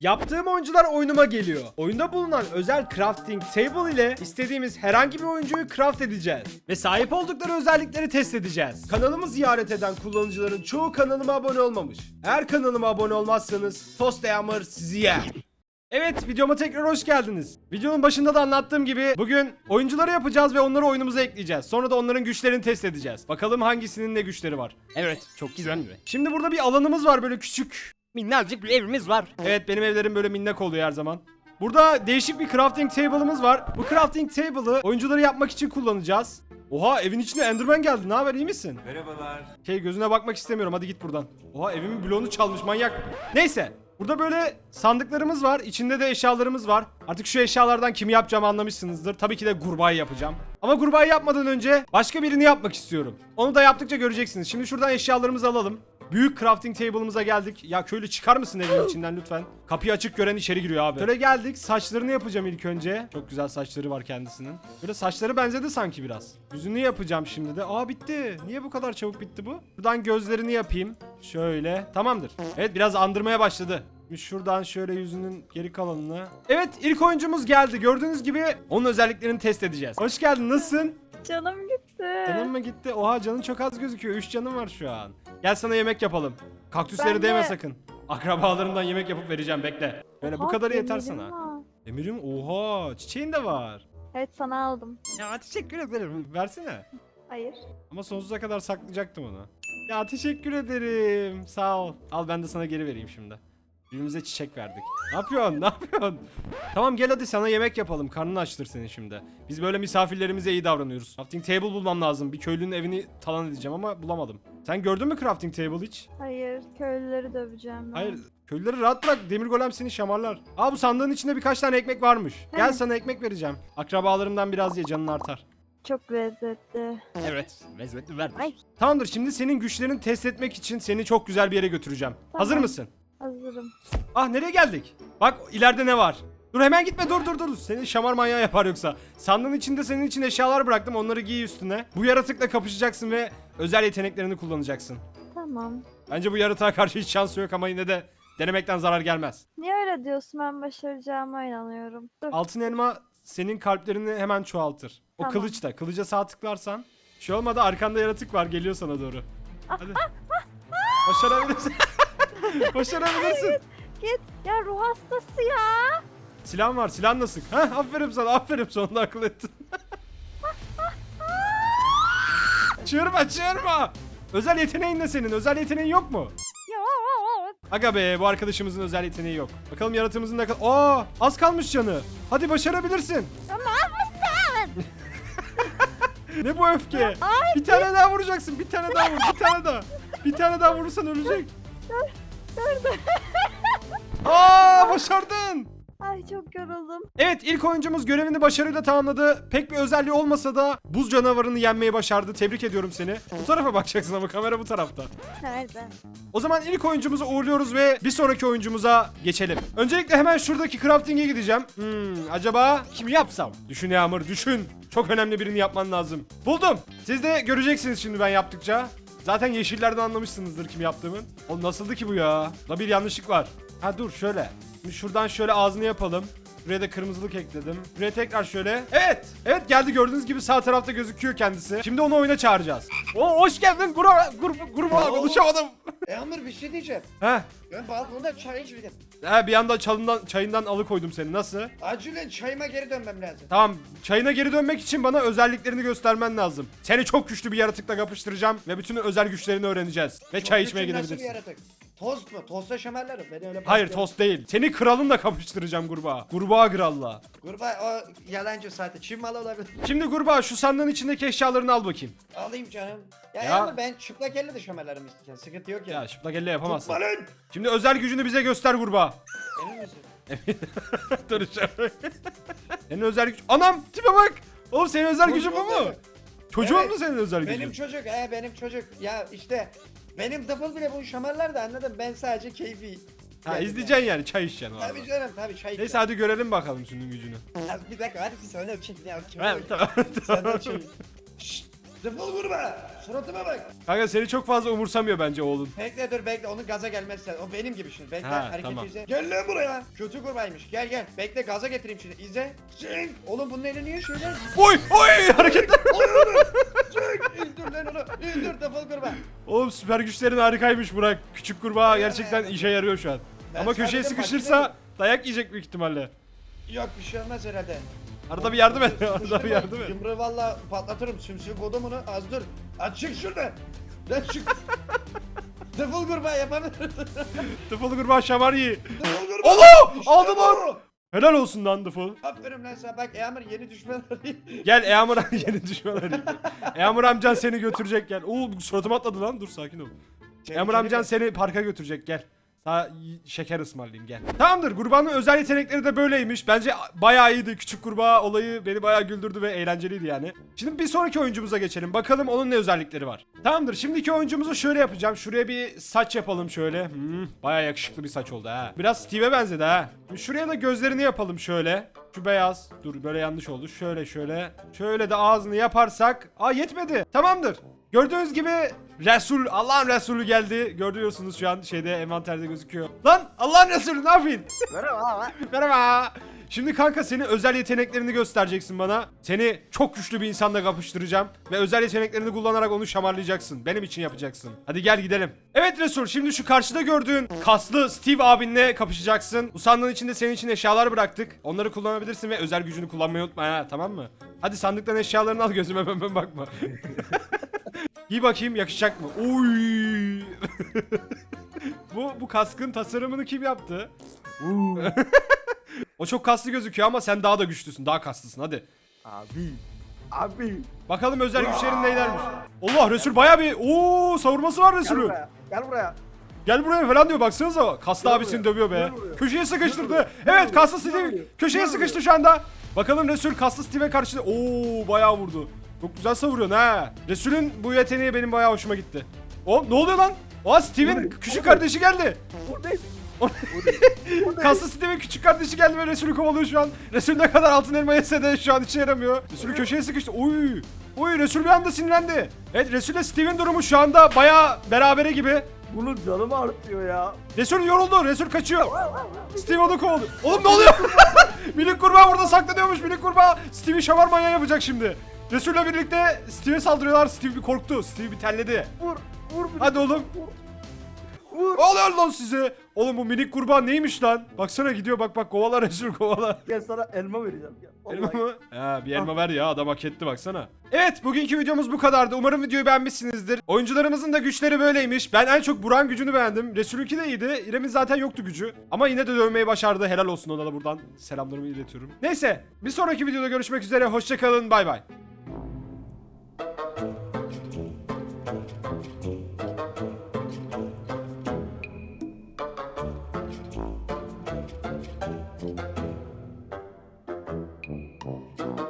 Yaptığım oyuncular oyunuma geliyor. Oyunda bulunan özel crafting table ile istediğimiz herhangi bir oyuncuyu craft edeceğiz. Ve sahip oldukları özellikleri test edeceğiz. Kanalımı ziyaret eden kullanıcıların çoğu kanalıma abone olmamış. Eğer kanalıma abone olmazsanız Toast Hammer sizi yer. Evet videoma tekrar hoş geldiniz. Videonun başında da anlattığım gibi bugün oyuncuları yapacağız ve onları oyunumuza ekleyeceğiz. Sonra da onların güçlerini test edeceğiz. Bakalım hangisinin ne güçleri var. Evet çok güzel mi? Şimdi burada bir alanımız var böyle küçük. Minnacık bir evimiz var. Evet benim evlerim böyle minnak oluyor her zaman. Burada değişik bir crafting table'ımız var. Bu crafting table'ı oyuncuları yapmak için kullanacağız. Oha evin içine Enderman geldi. Ne haber iyi misin? Merhabalar. Şey gözüne bakmak istemiyorum. Hadi git buradan. Oha evimin bloğunu çalmış manyak. Neyse. Burada böyle sandıklarımız var. İçinde de eşyalarımız var. Artık şu eşyalardan kimi yapacağımı anlamışsınızdır. Tabii ki de kurbağayı yapacağım. Ama kurbağayı yapmadan önce başka birini yapmak istiyorum. Onu da yaptıkça göreceksiniz. Şimdi şuradan eşyalarımızı alalım. Büyük crafting table'ımıza geldik. Ya köylü çıkar mısın evin içinden lütfen? Kapıyı açık gören içeri giriyor abi. Şöyle geldik. Saçlarını yapacağım ilk önce. Çok güzel saçları var kendisinin. Böyle saçları benzedi sanki biraz. Yüzünü yapacağım şimdi de. Aa bitti. Niye bu kadar çabuk bitti bu? Buradan gözlerini yapayım. Şöyle. Tamamdır. Evet biraz andırmaya başladı. Şuradan şöyle yüzünün geri kalanını. Evet ilk oyuncumuz geldi. Gördüğünüz gibi onun özelliklerini test edeceğiz. Hoş geldin. Nasılsın? Canım gitti. Canın mı gitti? Oha canın çok az gözüküyor. 3 canın var şu an. Gel sana yemek yapalım. Kaktüsleri Ben değme de- sakın. Akrabalarımdan yemek yapıp vereceğim bekle. Böyle bu Oha, kadarı yeter demirim sana. var. Emirim oha çiçeğin de var. Evet sana aldım. Ya teşekkür ederim. Versene. Hayır. Ama sonsuza kadar saklayacaktım onu. Ya teşekkür ederim. Sağ ol. Al ben de sana geri vereyim şimdi. Birbirimize çiçek verdik. Ne yapıyorsun? Ne yapıyorsun? Tamam gel hadi sana yemek yapalım. Karnın açtır senin şimdi. Biz böyle misafirlerimize iyi davranıyoruz. Crafting table bulmam lazım. Bir köylünün evini talan edeceğim ama bulamadım. Sen gördün mü crafting table hiç? Hayır. Köylüleri döveceğim ben. Hayır. Köylüleri rahat bırak. Demir golem seni şamarlar. Aa bu sandığın içinde birkaç tane ekmek varmış. Gel sana ekmek vereceğim. Akrabalarımdan biraz ye canın artar. Çok lezzetli. Evet. Lezzetli ver. Ay. Tamamdır şimdi senin güçlerini test etmek için seni çok güzel bir yere götüreceğim. Hazır Tamam. mısın? Hazırım. Ah nereye geldik? Bak ileride ne var? Dur hemen gitme dur dur dur. Seni şamar manyağı yapar yoksa. Sandığın içinde senin için eşyalar bıraktım onları giy üstüne. Bu yaratıkla kapışacaksın ve özel yeteneklerini kullanacaksın. Tamam. Bence bu yaratığa karşı hiç şansı yok ama yine de denemekten zarar gelmez. Niye öyle diyorsun? Ben başaracağıma inanıyorum. Dur. Altın elma senin kalplerini hemen çoğaltır. O Tamam. kılıç da. Kılıca sağ tıklarsan. Şey olmadı arkanda yaratık var geliyor sana doğru. Hadi. Başarabilirsin. Başarabilirsin. Git. Ya ruh hastası ya. Silahın var. Silahın nasıl? Heh, aferin sana. Aferin sonunda akıl ettin. çığırma çığırma. Özel yeteneğin ne senin? Özel yeteneğin yok mu? Ya. Aga be bu arkadaşımızın özel yeteneği yok. Bakalım yaratığımızın ne kadar... Aa az kalmış canı. Hadi başarabilirsin. Ya ne yapmışsın? Ne bu öfke? bir tane daha vuracaksın. Bir tane daha vur. Bir tane daha. Bir tane daha vurursan ölecek. Dur. Aa başardın. Ay çok yoruldum. Evet ilk oyuncumuz görevini başarıyla tamamladı. Pek bir özelliği olmasa da buz canavarını yenmeyi başardı. Tebrik ediyorum seni. Bu tarafa bakacaksın ama kamera bu tarafta. Nerede? O zaman ilk oyuncumuzu uğurluyoruz ve bir sonraki oyuncumuza geçelim. Öncelikle hemen şuradaki crafting'e gideceğim. Hmm, acaba kimi yapsam? Düşün Yağmur düşün. Çok önemli birini yapman lazım. Buldum. Siz de göreceksiniz şimdi ben yaptıkça. Zaten yeşillerden anlamışsınızdır kim yaptığımı. O nasıldı ki bu ya? La bir yanlışlık var. Ha dur şöyle. Şuradan şöyle ağzını yapalım. Buraya da kırmızılık ekledim. Buraya tekrar şöyle. Evet. Evet geldi gördüğünüz gibi sağ tarafta gözüküyor kendisi. Şimdi onu oyuna çağıracağız. Oo hoş geldin gruba gruba Oo. konuşamadım. E Amr bir şey diyeceğim. Heh. Ben balkonda çay içmedim. He bir anda çalından, çayından alıkoydum seni. Nasıl? Acilen çayıma geri dönmem lazım. Tamam. Çayına geri dönmek için bana özelliklerini göstermen lazım. Seni çok güçlü bir yaratıkla kapıştıracağım ve bütün özel güçlerini öğreneceğiz. Ve Çok çay içmeye güçlü, nasıl gidebilirsin. bir yaratık? Tost mu? Tosta şemerlerim. Beni öyle Hayır tost değil. Seni kralınla kapıştıracağım kurbağa. Kurbağa kralla. Kurbağa o yalancı zaten. Çin malı olabilir. Şimdi kurbağa şu sandığın içindeki eşyalarını al bakayım. Alayım canım. Ya, Ya. ama ben çıplak elle de şemerlerim istersen. Sıkıntı yok ya. Ya çıplak elle yapamazsın. Lan. Şimdi özel gücünü bize göster kurbağa. Emin misin? Dur şöyle. Senin özel güç... Anam tipe bak. Oğlum senin özel gücün bu mu? Çocuğun Evet. mu senin özel gücün? Benim çocuk he benim çocuk. Ya işte benim dıfıl bile bu şamarlar da anladım. Ben sadece keyfi. Ha Yani- izleyeceksin yani çay içeceksin o arada. Tabii canım tabii çay. Neyse hadi görelim bakalım senin gücünü. Ya bir dakika hadi bir sonra çek ne Ha, tamam Sen de tamam. Şşt, Defol kurba. Suratıma bak. Kanka seni çok fazla umursamıyor bence oğlun. Bekle dur bekle onun gaza gelmezsen. O benim gibi şimdi. Bekle Ha, hareketi tamam. izle. Gel lan buraya. Kötü kurbaymış. Gel gel. Bekle gaza getireyim şimdi. İzle. Çek. Oğlum bunun eli niye şöyle? Oy oy hareketler. Çek. İndir lan onu. İndir defol kurba. Oğlum süper güçlerin harikaymış Burak. Küçük kurbağa gerçekten işe yarıyor şu an. Ben Ama köşeye sadece sıkışırsa makine- dayak yiyecek büyük ihtimalle. Yok bir şey olmaz herhalde. Arada bir yardım et. Arada bir yardım et. Yumruğu valla patlatırım. Sümsük kodumunu. Az dur. Az çık şuradan. Lan çık. defol kurba yapamıyorum. Tıfılı kurbağa şamar yiyi. defol kurba. Allah! İşte Aldı bu. Helal olsun lan Dıfıl. Aferin lan sana bak Eamur yeni düşman arayayım. Gel Eamur yeni düşman arayayım. Eamur amcan seni götürecek gel. Oo suratıma atladı lan dur sakin ol. Eamur amcan seni parka götürecek gel. Sana şeker ısmarlayayım gel. Tamamdır kurbanın özel yetenekleri de böyleymiş. Bence bayağı iyiydi. Küçük kurbağa olayı beni bayağı güldürdü ve eğlenceliydi yani. Şimdi bir sonraki oyuncumuza geçelim. Bakalım onun ne özellikleri var. Tamamdır şimdiki oyuncumuzu şöyle yapacağım. Şuraya bir saç yapalım şöyle. Hmm, bayağı yakışıklı bir saç oldu ha. Biraz Steve'e benzedi ha. Şuraya da gözlerini yapalım şöyle. Şu beyaz. Dur böyle yanlış oldu. Şöyle şöyle. Şöyle de ağzını yaparsak. Aa yetmedi. Tamamdır. Gördüğünüz gibi Resul, Allah'ın Resulü geldi. Görüyorsunuz şu an şeyde envanterde gözüküyor. Lan Allah'ın Resulü ne yapayım? Merhaba. Merhaba. Şimdi kanka senin özel yeteneklerini göstereceksin bana. Seni çok güçlü bir insanla kapıştıracağım. Ve özel yeteneklerini kullanarak onu şamarlayacaksın. Benim için yapacaksın. Hadi gel gidelim. Evet Resul şimdi şu karşıda gördüğün kaslı Steve abinle kapışacaksın. Bu sandığın içinde senin için eşyalar bıraktık. Onları kullanabilirsin ve özel gücünü kullanmayı unutma ha tamam mı? Hadi sandıktan eşyalarını al gözüme ben, ben bakma. Giy bakayım yakışacak mı? Oy. bu bu kaskın tasarımını kim yaptı? O çok kaslı gözüküyor ama sen daha da güçlüsün. Daha kaslısın hadi. Abi. Abi. Bakalım özel güçlerin neylermiş. Allah Resul baya bir ooo savurması var Resul'ün. Gel buraya. Gel buraya falan diyor baksanıza. Kaslı Gel abisini buraya, dövüyor be. gel buraya. Köşeye sıkıştırdı. buraya, Evet buraya, kaslı gel Steve buraya, köşeye gel sıkıştı şu anda. Bakalım Resul kaslı Steve'e karşı. Oo bayağı vurdu. Çok güzel savuruyorsun ha. Resul'ün bu yeteneği benim bayağı hoşuma gitti. O ne oluyor lan? Aa Steve'in küçük kardeşi geldi. Buradayım. Kaslı Steve'in küçük kardeşi geldi ve Resul'ü kovalıyor şu an. Resul ne kadar altın elma yese de şu an işe yaramıyor. Resul'ü köşeye sıkıştı. Oy. Oy Resul bir anda sinirlendi. Evet Resul ile Steve'in durumu şu anda bayağı berabere gibi. Bunun canımı artıyor ya. Resul yoruldu. Resul kaçıyor. Steve onu kovalıyor. Oğlum ne oluyor? minik kurbağa burada saklanıyormuş. Minik kurbağa Steve'i şamar manyağı yapacak şimdi. Resul'le birlikte Steve'e saldırıyorlar. Steve bir korktu. Steve bir telledi. Vur. Vur bir Hadi oğlum. Vur. Ne oluyor lan size? Oğlum bu minik kurbağa neymiş lan? Baksana gidiyor bak bak kovala Resul kovala. Gel sana elma vereceğim. Gel. Elma mı? Ha bir elma ver ya adam hak etti baksana. Evet bugünkü videomuz bu kadardı. Umarım videoyu beğenmişsinizdir. Oyuncularımızın da güçleri böyleymiş. Ben en çok Buran gücünü beğendim. Resul'ünki de iyiydi. İrem'in zaten yoktu gücü. Ama yine de dövmeyi başardı. Helal olsun ona da buradan selamlarımı iletiyorum. Neyse bir sonraki videoda görüşmek üzere. Hoşçakalın bay bay.